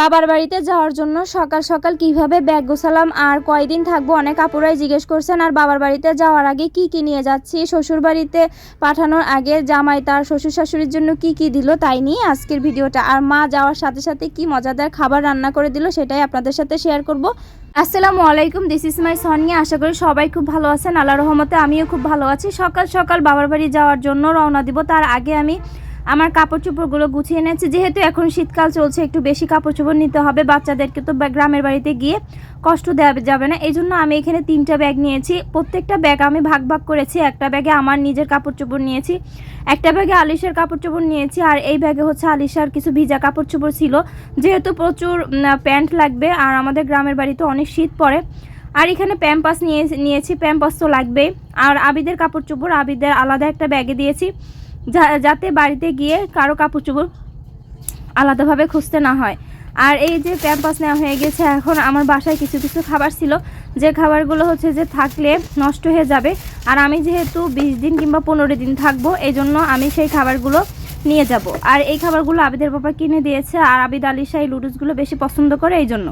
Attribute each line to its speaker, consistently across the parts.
Speaker 1: বাবার বাড়িতে যাওয়ার জন্য সকাল সকাল কীভাবে ব্যাগ গোছালাম, আর কয়দিন থাকব অনেক আপুরাই জিজ্ঞেস করছেন, আর বাবার বাড়িতে যাওয়ার আগে কি কি নিয়ে যাচ্ছি, শ্বশুর বাড়িতে পাঠানোর আগে জামাই তার শ্বশুর শাশুড়ির জন্য কি কি দিল তাই নিয়ে আজকের ভিডিওটা, আর মা যাওয়ার সাথে সাথে কি মজাদার খাবার রান্না করে দিল সেটাই আপনাদের সাথে শেয়ার করব। আসসালামু আলাইকুম দিস ইজ মাই সনিয়া আশা করি সবাই খুব ভালো আছেন আল্লাহ রহমতে আমিও খুব ভালো আছি। সকাল সকাল বাবার বাড়ি যাওয়ার জন্য রওনা দিব, তার আগে আমি আমার কাপড় চোপড়গুলো গুছিয়ে এনেছি। যেহেতু এখন শীতকাল চলছে, একটু বেশি কাপড় চোপড় নিতে হবে। বাচ্চাদেরকে তো গ্রামের বাড়িতে গিয়ে কষ্ট দেওয়া যাবে না। এই জন্য আমি এখানে তিনটা ব্যাগ নিয়েছি। প্রত্যেকটা ব্যাগ আমি ভাগ ভাগ করেছি। একটা ব্যাগে আমার নিজের কাপড় চোপড় নিয়েছি, একটা ব্যাগে আলিশার কাপড় চোপড় নিয়েছি, আর এই ব্যাগে হচ্ছে আলিশার কিছু ভিজা কাপড় চোপড় ছিল। যেহেতু প্রচুর প্যান্ট লাগবে, আর আমাদের গ্রামের বাড়িতে অনেক শীত পড়ে। আর এখানে প্যাম্পাস নিয়ে, নিয়েছি। প্যাম্পাস তো লাগবেই। আর আবিদের কাপড় চোপড় আবিদের আলাদা একটা ব্যাগে দিয়েছি। যাতে বাড়িতে গিয়ে কারও কাপড় চোপড় আলাদাভাবে খুঁজতে না হয়। আর এই যে প্যাম্পাস নেওয়া হয়ে গেছে, এখন আমার বাসায় কিছু কিছু খাবার ছিল। যে খাবারগুলো হচ্ছে যে থাকলে নষ্ট হয়ে যাবে। আর আমি যেহেতু বিশ দিন কিংবা পনেরো দিন থাকব এই জন্য আমি সেই খাবারগুলো নিয়ে যাব। আর এই খাবারগুলো আবিদের বাবা কিনে দিয়েছে, আর আবিদ আলী শাহ এই লুডুসগুলো বেশি পছন্দ করে এই জন্য।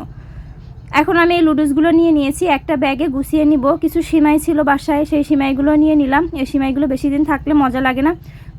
Speaker 1: এখন আমি এই লুডুসগুলো নিয়ে নিয়েছি, একটা ব্যাগে গুছিয়ে নিব। কিছু সিমাই ছিল বাসায়, সেই সিমাইগুলো নিয়ে নিলাম। এই সিমাইগুলো বেশি দিন থাকলে মজা লাগে না।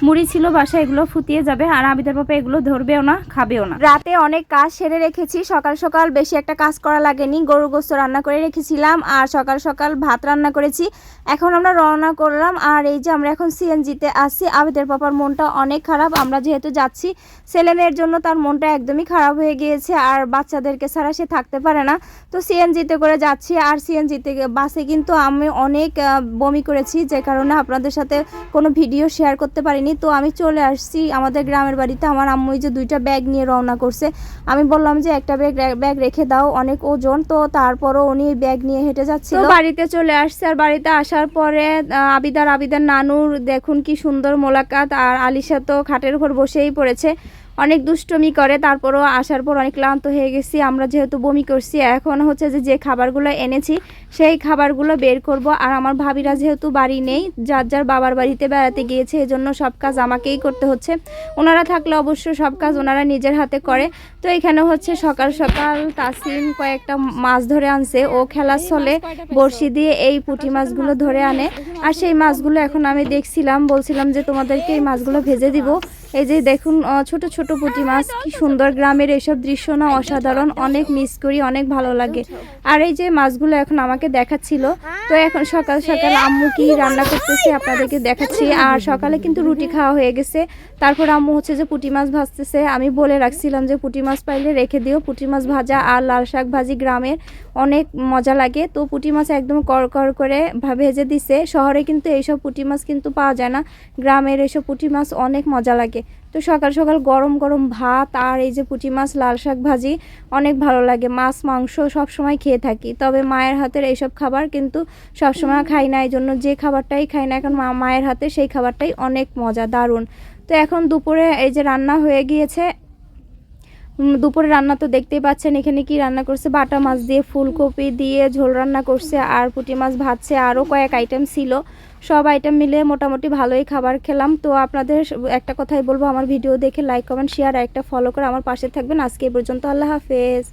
Speaker 1: মুড়ি ছিল বাসা এগুলো ফুটিয়ে যাবে। আর আবিদের পাপা এগুলো ধরবেও না, খাবেও না। রাতে অনেক কাজ সেরে রেখেছি। সকাল সকাল বেশি একটা কাজ করা লাগেনি। গরু গোস্ত রান্না করে রেখেছিলাম আর সকাল সকাল ভাত রান্না করেছি। এখন আমরা রওনা করলাম আর এই যে আমরা এখন সিএনজিতে আসছি আবিদের পাপার মনটা অনেক খারাপ। আমরা যেহেতু যাচ্ছি, ছেলে মেয়ের জন্য তার মনটা একদমই খারাপ হয়ে গিয়েছে আর বাচ্চাদেরকে ছাড়া সে থাকতে পারে না। তো সিএনজিতে করে যাচ্ছি আর সিএনজিতে বাসে কিন্তু আমি অনেক বমি করেছি। যে কারণে আপনাদের সাথে কোনো ভিডিও শেয়ার করতে পারিনি। তো আমি চলে আসছি আমাদের গ্রামের বাড়িতে। আমার আম্মু যে দুইটা ব্যাগ নিয়ে রওনা করছে। আমি বললাম যে, একটা ব্যাগ ব্যাগ রেখে দাও, অনেক ওজন। তো তারপরও উনি ব্যাগ নিয়ে হেঁটে যাচ্ছে বাড়িতে চলে আসছে আর বাড়িতে আসার পরে আবিদার আবিদার নানুর দেখুন কি সুন্দর মোলাকাত। আর আলিশা তো খাটের উপর বসেই পড়েছে। অনেক দুষ্টমি করে, তারপরও আসার পর অনেক ক্লান্ত হয়ে গেছি। আমরা যেহেতু বমি করছি, এখন হচ্ছে যে যে খাবারগুলো এনেছি, সেই খাবারগুলো বের করব। আর আমার ভাবিরা যেহেতু বাড়ি নেই, যার যার বাবার বাড়িতে বেড়াতে গিয়েছে, এজন্য সব কাজ আমাকেই করতে হচ্ছে। ওনারা থাকলে অবশ্য সব কাজ ওনারা নিজের হাতে করে। তো এখানে হচ্ছে সকাল সকাল তাসিম কয়েকটা মাছ ধরে আনছে। ও খেলার ছলে বড়শি দিয়ে এই পুঁটি মাছগুলো ধরে আনে। আর সেই মাছগুলো এখন আমি দেখছিলাম, বলছিলাম যে, তোমাদেরকে এই মাছগুলো ভেজে দিব। এই যে দেখুন ছোট ছোট পুঁটি মাছ, কি সুন্দর গ্রামের এসব দৃশ্য না, অসাধারণ। অনেক মিস করি, অনেক ভালো লাগে। আর এই যে মাছগুলো এখন আমাকে দেখাচ্ছিল তো এখন সকাল সকাল আম্মু কি রান্না করতেছে আপনাদেরকে দেখাচ্ছি। আর সকালে কিন্তু রুটি খাওয়া হয়ে গেছে। তারপর আম্মু হচ্ছে যে পুঁটি মাছ ভাজতেছে। আমি বলে রাখছিলাম যে পুঁটি মাছ পাইলে রেখে দিও। পুঁটি মাছ ভাজা আর লাল শাক ভাজি গ্রামের অনেক মজা লাগে। তো পুঁটি মাছ একদম কর কর ভেজে দিছে। শহরে কিন্তু এইসব পুঁটি মাছ কিন্তু পাওয়া যায় না। গ্রামের এইসব পুঁটি মাছ অনেক মজা লাগে। তো সকাল সকাল গরম গরম ভাত আর এই যে পুঁটি মাছ, লাল শাক ভাজি অনেক ভালো লাগে। মাছ, মাংস সব সময় খেয়ে থাকি। তবে মায়ের হাতের এইসব খাবার কিন্তু সব সময় খাই না এই জন্য যে খাবারটাই খাই না এখন মা, মায়ের হাতে সেই খাবারটাই অনেক মজা, দারুণ। তো এখন দুপুরে এই যে রান্না হয়ে গিয়েছে দুপুরে রান্না তো দেখতেই পাচ্ছেন, এখানে কি রান্না করছে? বাটা মাছ দিয়ে ফুলকপি দিয়ে ঝোল রান্না করছে, আর পুঁটি মাছ ভাজছে, আরও কয়েক আইটেম ছিল। সব আইটেম মিলে মোটামুটি ভালোই খাবার খেলাম। তো আপনাদের একটা কথাই বলব, আমার ভিডিও দেখে লাইক কমেন্ট শেয়ার আর একটা ফলো করে আমার পাশে থাকবেন। আজকে এই পর্যন্ত, আল্লাহ হাফেজ।